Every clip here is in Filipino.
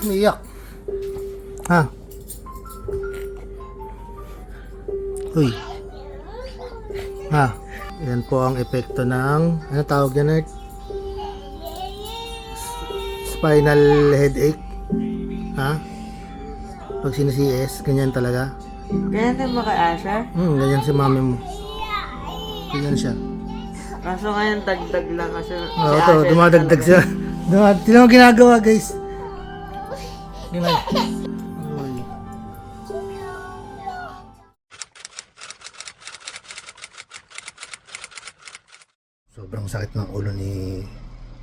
Umiiyak. Ha? Uy. Ha? Yan po ang epekto ng, ano tawag yan, Art? Spinal headache. Ha? Pag sinisiis, ganyan talaga. Ganyan din ba kay Asher? Hmm, ganyan si mami mo. Ganyan siya. Kaso ngayon dagdag lang kasi Oo, oh, to, dumadagdag siya. Dumad Tingnan mo ginagawa, guys. Tingnan. Uy. Sobrang sakit ng ulo ni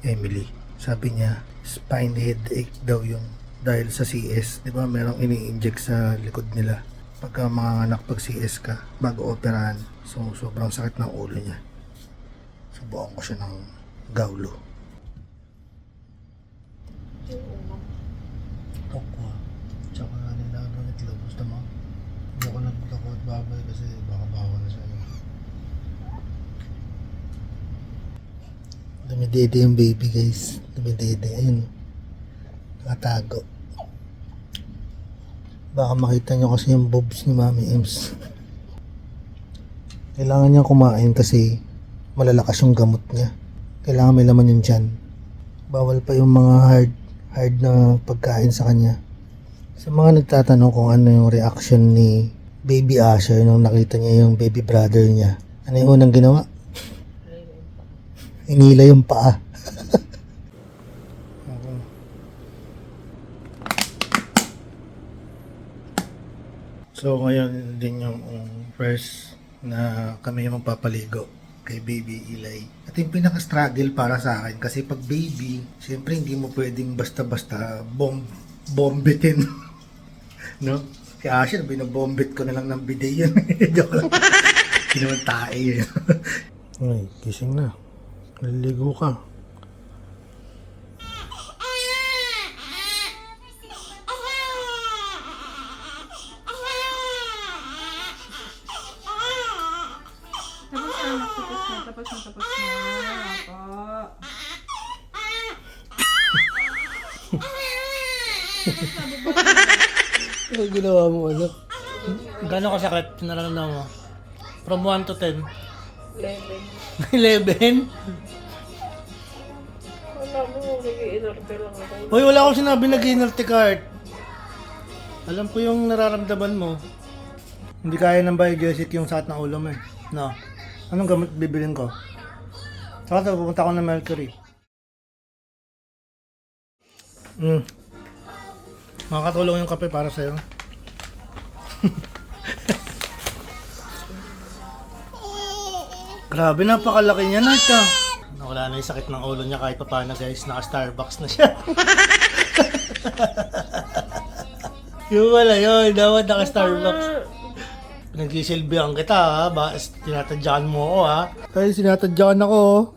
Emily. Sabi niya, spine headache daw yung dahil sa CS. Di ba merong ini-inject sa likod nila pagka mga pag CS ka bago operahan. So, sobrang sakit ng ulo niya. Subukan ko siya ng gaulo. Tokwa. Tsaka nilagang itlog. Gusto mo? Hindi ako nagtako at baboy kasi baka bawal na siya. Dumidede yung baby guys. Dumidede. Ayun. Nakatago. Baka makita nyo kasi yung bobs ni Mami Ems. Kailangan niya kumain kasi malalakas yung gamot niya. Kailangan may laman yung tiyan. Bawal pa yung mga hard hard na pagkain sa kanya. Sa mga nagtatanong kung ano yung reaction ni Baby Asher nung nakita niya yung baby brother niya. Ano yung unang ginawa? Inila yung paa. so ngayon din yung um, first na kami yung magpapaligo kay baby Eli. At yung pinaka-struggle para sa akin kasi pag baby, siyempre hindi mo pwedeng basta-basta bomb bombitin. no? Kaya Asher, binobombit ko na lang ng bidet yun. Joke lang. Hindi naman tae yun. Ay, gising na. Naliligo ka. Tapos na, tapos na, tapos na, tapos na. Ako. Ano ginawa mo, anak? Gano'n kasakit nararamdaman mo? From 1 to 10? 11. 11? Nag-iinarte lang ako. Hoy, wala akong sinabi na ginarte cart. Alam ko yung nararamdaman mo. Hindi kaya ng biogesic yung sakit ng ulo mo eh. No. Anong gamot bibilin ko? Saka pupunta ako ng Mercury. Mm. Makakatulong yung kape para sa'yo. Grabe, napakalaki niya na ito. Wala na yung sakit ng ulo niya kahit pa paano guys, naka-Starbucks na siya. yung wala yun, dapat naka-Starbucks. Pinagsisilbihan kita ha, ba, tinatadyakan mo ako ha. Kaya sinatadyakan ako oh.